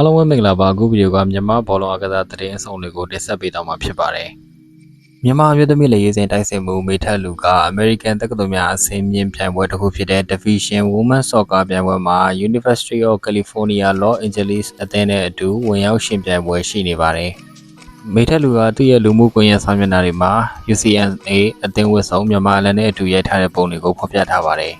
အားလုံးပဲမင်္ဂလာပါအခုဗီဒီယိုကမြန်မာဘောလုံးအကစားသတင်းအစုံတွေကိုတင်ဆက်ပေးတော့မှာဖြစ်ပါတယ်မြန်မာအမျိုးသမီးလက်ရေးစင်တိုက်စစ်မှုမေထက်လူကအမေရိကန်တက္ကသိုလ်များအဆင့်မြင့်ပြိုင်ပွဲတစ်ခုဖြစ်တဲ့ Division Women Soccer ပြိုင်ပွဲမှာ University of California Los Angeles အသင်းနဲ့အတူဝင်ရောက်ရှင်ပြိုင်ပွဲရှိနေပါတယ်မေထက်လူကသူ့ရဲ့လူမှုကွန်ရက်စာမျက်နှာတွေမှာ UCNA အသင်းဝတ်ဆောင်မြန်မာအလံနဲ့အတူရိုက်ထားတဲ့ပုံတွေကိုဖော်ပြထားပါတယ်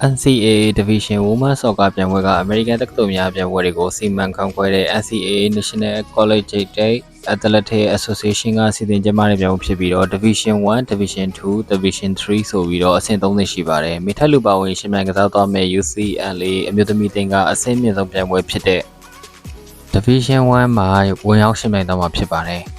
NCAA Division Women Soccer ပြိုင်ပွဲကအမေရိကန်တက္ကသိုလ်များပြိုင်ပွဲတွေကိုစီမံခန့်ခွဲတဲ့ NCAA National Collegiate Athletic Association ကစီစဉ်ကျင်းပတဲ့ပြိုင်ပွဲဖြစ်ပြီးတော့ Division 1, Division 2, Division 3ဆိုပြီးတော့အဆင့်30ရှိပါတယ်။မိထက်လူပါဝင်ရှင်မြန်ကစားသွားမဲ့ UCLA အမျိုးသမီးတင်ကအဆင့်မြင့်ဆုံးပြိုင်ပွဲဖြစ်တဲ့ Division 1မှာဝင်ရောက်ရှင်မြန်သွားမှာဖြစ်ပါတယ်။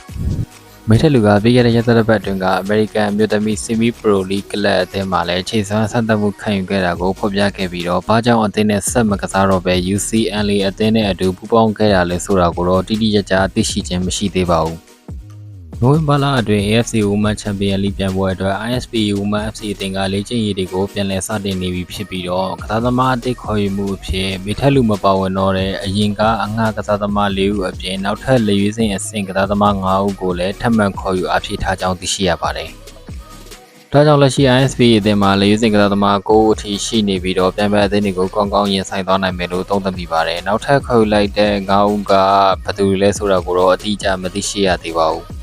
မိထက်လူကပြီးခဲ့တဲ့ရက်သတ္တပတ်တွင်ကအမေရိကန်အမျိုးသမီး Semi Pro League ကလပ်အသင်းမှာလည်းခြေစွမ်းဆက်သက်မှုခံယူခဲ့တာကိုဖော်ပြခဲ့ပြီးတော့ဘာကြောင့်အသင်းနဲ့ဆက်မကစားတော့ပဲ UCLA အသင်းနဲ့အတူပူးပေါင်းခဲ့ရလဲဆိုတာကိုတော့တိတိကျကျသိရှိခြင်းမရှိသေးပါဘူး။ နိုဝင်ဘာလအတွင်း AFC Women Champion League ပြိုင်ပွဲအတွက် ISP Women FC အသင်းကလေ့ကျင့်ရေးတွေကိုပြန်လည်စတင်နေပြီဖြစ်ပြီးတော့ကစားသမားအသစ်ခေါ်ယူမှုအဖြစ်မိထက်လူမပါဝင်တော့တဲ့အရင်ကအငှကစားသမား၄ဦးအပြင်နောက်ထပ်လေရွေးစင်အဆင့်ကစားသမား၅ဦးကိုလည်းထပ်မံခေါ်ယူအားဖြည့်ထားကြောင်းသိရှိရပါတယ်။ဒါကြောင့်လက်ရှိ ISP အသင်းမှာလေရွေးစင်ကစားသမား9ဦးအထိရှိနေပြီးတော့ပြန်ပအသင်းတွေကိုကောင်းကောင်းရင်ဆိုင်သွားနိုင်မယ်လို့သုံးသပ်မိပါတယ်။နောက်ထပ်ခေါ်ယူလိုက်တဲ့9ဦးကဘယ်သူတွေလဲဆိုတာကိုတော့အတိအကျမသိရှိရသေးပါဘူး။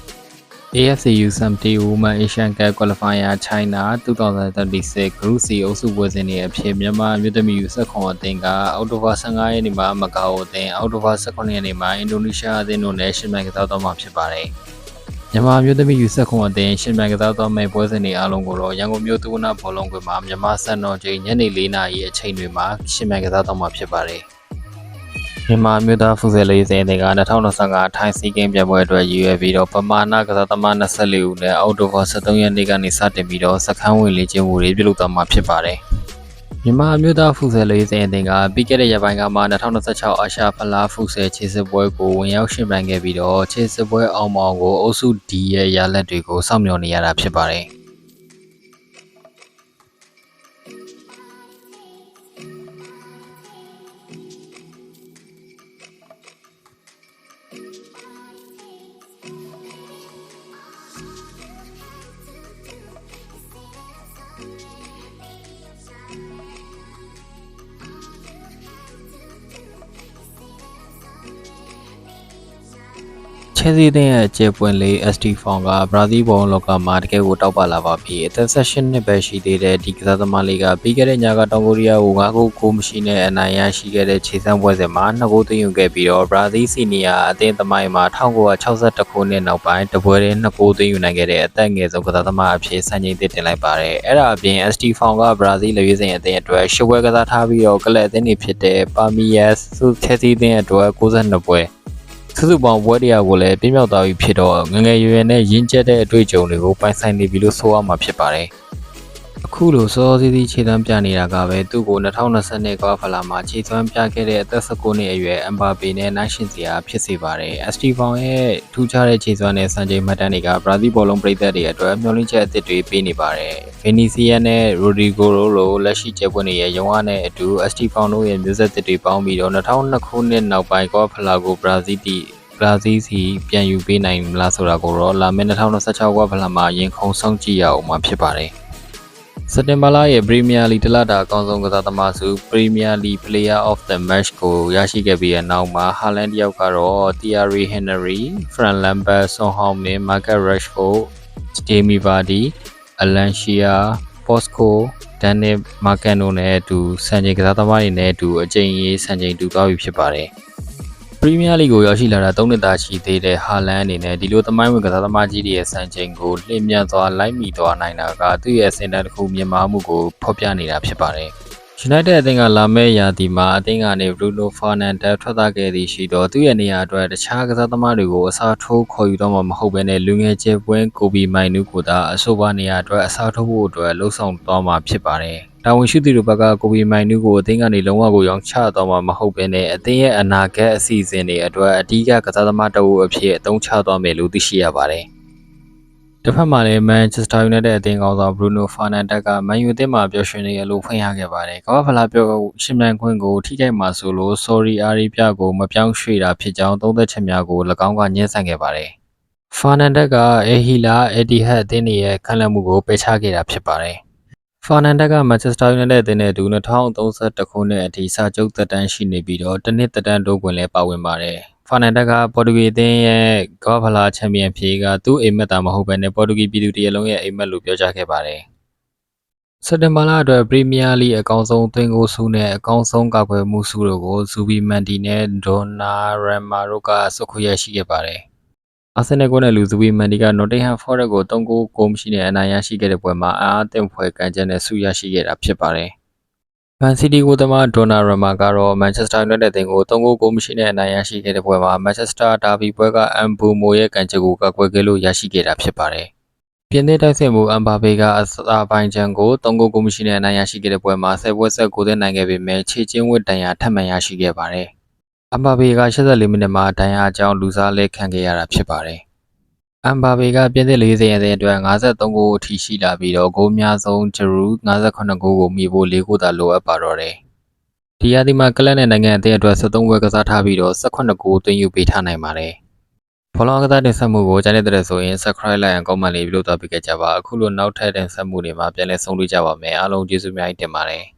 AFC U70 Women Asian Cup Qualifier China 2036 Group C အုပ်စုပွဲစဉ်တွေအဖြစ်မြန်မာအမျိုးသမီး U19 အသင်းကအောက်တိုဘာ15ရက်နေ့မှာမကာအိုအသင်းအောက်တိုဘာ18ရက်နေ့မှာအင်ဒိုနီးရှားအသင်းတို့နဲ့ရှင်ပြိုင်ကစားသွားမှာဖြစ်ပါတယ်။မြန်မာအမျိုးသမီး U19 အသင်းရှင်ပြိုင်ကစားသွားမယ့်ပွဲစဉ်တွေအားလုံးကိုတော့ရန်ကုန်မြို့သုဝနာဘောလုံးကွင်းမှာမြန်မာစံတော်ချိန်ညနေ4နာရီအချိန်တွေမှာရှင်ပြိုင်ကစားသွားမှာဖြစ်ပါတယ်။ မြန်မာမြို့သားဖူးဆယ်လေးစင်တွေက2025ထိုင်းစီကင်းပြပွဲအတွက်ရည်ရွယ်ပြီးတော့ပမာဏကစားသမား24ဦးနဲ့အောက်တိုဘာ23ရက်နေ့ကနေစတင်ပြီးတော့စခန်းဝင်လေ့ကျင့်မှုတွေပြုလုပ်သွားမှာဖြစ်ပါတယ်။မြန်မာမြို့သားဖူးဆယ်လေးစင်အသင်းကပြီးခဲ့တဲ့ရက်ပိုင်းကမှ2026အာရှဖလားဖူးဆယ်ခြေစစ်ပွဲကိုဝင်ရောက်ရှင်ပြိုင်ခဲ့ပြီးတော့ခြေစစ်ပွဲအောင်မောင်ကိုအုပ်စု D ရဲ့ရလဒ်တွေကိုစောင့်မျှော်နေရတာဖြစ်ပါတယ်။ ချဲစီတဲ့ရဲ့အကျယ်ပွင့်လေး SD Font ကဘရာဇီးဘောလုံးလောကမှာတကယ်ကိုတောက်ပလာပါပြီအသက်16နှစ်ပဲရှိသေးတဲ့ဒီကစားသမားလေးကပြီးခဲ့တဲ့ညကတောင်ကိုရီးယားကို9ဂိုးကိုမရှိနဲ့အနိုင်ရရှိခဲ့တဲ့ခြေစမ်းပွဲစဉ်မှာ2ဂိုးသွင်းယူခဲ့ပြီးတော့ဘရာဇီးစီနီယာအသင်းသမိုင်းမှာ1962ခုနှစ်နောက်ပိုင်းတပွဲတည်း2ဂိုးသွင်းယူနိုင်ခဲ့တဲ့အသက်ငယ်ဆုံးကစားသမားအဖြစ်စံချိန်သစ်တင်လိုက်ပါတယ်အဲ့ဒါအပြင် SD Font ကဘရာဇီးလက်ရွေးစင်အသင်းအတွက်ရှစ်ပွဲကစားထားပြီးတော့ကလပ်အသင်းတွေဖြစ်တဲ့ Palmeiras စုချဲစီအသင်းအတွက်62ပွဲ စုစုပေါင်းပွဲတရားကိုလည်းပြင်းမြောက်သွားပြီဖြစ်တော့ငငယ်ရွယ်ရွယ်နဲ့ရင်းကျက်တဲ့အတွေ့အကြုံတွေကိုပိုင်ဆိုင်နေပြီလို့ဆိုရမှာဖြစ်ပါတယ်။ အခုလိုစောစောစီးစီးခြေသွမ်းပြနေတာကပဲသူ့ကို2020ကမ္ဘာဖလားမှာခြေသွမ်းပြခဲ့တဲ့အသက်19နှစ်အရွယ်အမ်ဘာပေနဲ့နိုင်ရှင်စရာဖြစ်စေပါတယ်။ ST ဖောင်ရဲ့ထူးခြားတဲ့ခြေသွမ်းနဲ့စံချိန်မှတ်တမ်းတွေကဘရာဇီးဘောလုံးပြည်သက်တွေအတွက်မျှော်လင့်ချက်အသစ်တွေပေးနေပါတယ်။ဗီနီစီယန်နဲ့ရိုဒီဂိုရိုလိုလက်ရှိကျပွင့်ရဲ့ရုံးအားနဲ့အတူ ST ဖောင်တို့ရဲ့မျိုးဆက်သစ်တွေပေါင်းပြီးတော့2002ခုနှစ်နောက်ပိုင်းကမ္ဘာဖလားကိုဘရာဇီးတီဘရာဇီးစီပြန်ယူပေးနိုင်မလားဆိုတာကိုတော့လာမယ့်2026ဝက်ဖလာမှာရင်ခုန်ဆုံးကြည့်ရအောင်မှာဖြစ်ပါတယ်။ စက်တင်ဘာလရဲ့ပရီးမီးယားလီတလတာအကောင်းဆုံးကစားသမားစုပရီးမီးယားလီ Player of the Match ကိုရရှိခဲ့ပြီးတဲ့နောက်မှာဟာလန်တယောက်ကတော့ Thierry Henry, Fran Lambert, Son Heung-min, Marcus Rashford, Jamie Vardy, Alan Shearer, Bosco, Daniel Marcano နဲ့အတူစံချိန်ကစားသမားတွေနဲ့အတူအကြိမ်ရေးစံချိန်တူသွားပြီဖြစ်ပါတယ်။ပ ရီးမီးယားလိကိုရောက်ရှိလာတာ၃နှစ်သားရှိသေးတဲ့ဟာလန်အနေနဲ့ဒီလိုသမိုင်းဝင်ကစားသမားကြီးတွေရဲ့စံချိန်ကိုလျင်မြန်စွာလိုက်မီသွားနိုင်တာကသူ့ရဲ့စင်တန်းတစ်ခုမြင်မာမှုကိုဖော်ပြနေတာဖြစ်ပါတယ်။ United အသင်းကလာမယ့်ရာသီမှာအသင်းကနေ Bruno Fernandes ထွက်သွားခဲ့သည်ရှိတော့သူ့ရဲ့နေရာအတွက်တခြားကစားသမားတွေကိုအစားထိုးခေါ်ယူတော့မှာမဟုတ်ဘဲနဲ့လူငယ်ကျယ်ပွင့်ကိုဘီမိုင်နူးကိုသာအဆိုပါနေရာအတွက်အစားထိုးဖို့အတွက်လှုံ့ဆော်သွားမှာဖြစ်ပါတယ်။တာဝန်ရှိသူတို့ဘက်ကကိုဘီမိုင်နူးကိုအသင်းကနေလုံးဝကိုရောင်းချသွားမှာမဟုတ်ဘဲနဲ့အသင်းရဲ့အနာဂတ်အစီအစဉ်တွေအတွက်အဓိကကစားသမားတအုပ်အဖြစ်အသုံးချသွားမယ်လို့သိရှိရပါတယ်။ တစ်ဖက်မှာလည်း Manchester United အသင်းကောင်းဆောင် Bruno Fernandes က Man U အသင်းမှာပျော်ရွှင်နေရလို့ဖွင့်ရခဲ့ပါတယ်။ကမ္ဘာဖလားပြောရှင်မြန်ခွင့်ကိုထိခိုက်မှာဆိုလို့ Sorry အာရီပြကိုမပြောင်းရွှေ့တာဖြစ်ကြောင်းသုံးသက်ချက်များကို၎င်းကညှင်းဆန်ခဲ့ပါတယ်။ Fernandes က El Hilal Etihad အသင်းတွေရဲ့ခံလန့်မှုကိုပယ်ချခဲ့တာဖြစ်ပါတယ်။ Fernandes က Manchester United အသင်းနဲ့အတူ2031ခုနှစ်အထိစာချုပ်သက်တမ်းရှိနေပြီးတော့တစ်နှစ်သက်တမ်းတိုးခွင့်လည်းပါဝင်ပါတယ်။ Fernandes ကပေါ်တူဂီအသင်းရဲ့ကမ္ဘာဖလားချန်ပီယံဖြစ်ရေးကသူ့အိမ်မက်တာမဟုတ်ဘဲနဲ့ပေါ်တူဂီပြည်သူတစ်ရပ်လုံးရဲ့အိမ်မက်လို့ပြောကြားခဲ့ပါတယ်။စက်တင်ဘာလအတွက်ပရီးမီးယားလိအကောင်းဆုံးသွင်းကိုဆုနဲ့အကောင်းဆုံးကာကွယ်မှုဆုတို့ကိုဇူဘီမန်တီနဲ့ဒေါ်နာရမ်မာတို့ကဆွတ်ခူရရှိခဲ့ပါတယ်။အာဆင်နယ်ကိုနဲ့လူဇူဘီမန်တီကနော်တင်ဟမ်ဖော်ရက်ကို3ဂိုးကိုမရှိနဲ့အနိုင်ရရှိခဲ့တဲ့ပွဲမှာအားအသင့်ဖွဲ့ကန်ချက်နဲ့ဆုရရှိခဲ့တာဖြစ်ပါတယ်။ မန်စီးတီးကိုသမားဒေါ်နာရမ်မာကတော့မန်ချက်စတာယူနိုက်တက်အသင်းကို3ဂိုးကိုမရှိနဲ့အနိုင်ရရှိခဲ့တဲ့ပွဲမှာမန်ချက်စတာဒါဘီပွဲကအမ်ဘူမိုရဲ့ကန်ချက်ကိုကာကွယ်ခဲ့လို့ရရှိခဲ့တာဖြစ်ပါတယ်။ပြင်သစ်တိုက်စစ်မှုအမ်ဘာဘေကအစာပိုင်ချန်ကို3ဂိုးကိုမရှိနဲ့အနိုင်ရရှိခဲ့တဲ့ပွဲမှာ10ပွဲဆက်ကိုသွင်းနိုင်ခဲ့ပေမဲ့ခြေချင်းဝစ်တန်ရာထပ်မံရရှိခဲ့ပါတယ်။အမ်ဘာဘေက84မိနစ်မှာဒဏ်ရာအကြောင်းလူစားလဲခံခဲ့ရတာဖြစ်ပါတယ်။ အမ်ဘာဘေက ပြင်သစ်40ရာသီအတွက် 53 ဂိုးအထိ ရှိလာပြီးတော့ ဂိုးများဆုံး ဂျရူ58 ဂိုးကိုမိဖို့ ၄ ဂိုးသာ လိုအပ်ပါတော့တယ်။ဒီရာသီမှာ ကလပ်နဲ့နိုင်ငံအသင်းအတွက်73ပွဲကစားထားပြီးတော့ 18 ဂိုး သွင်းယူပေးထားနိုင်ပါတယ်။ဘောလုံးကစားတင်ဆက်မှုကို ကြားနေတဲ့ဆိုရင် subscribe လိုက်အောင်ကောက်မှန်လေး ပြုလုပ်သွားပေးကြပါ အခုလို နောက်ထပ်တင်ဆက်မှုတွေမှာ ပြန်လည်ဆုံတွေ့ကြပါမယ် အားလုံး ကျေးဇူးများတင်ပါတယ်။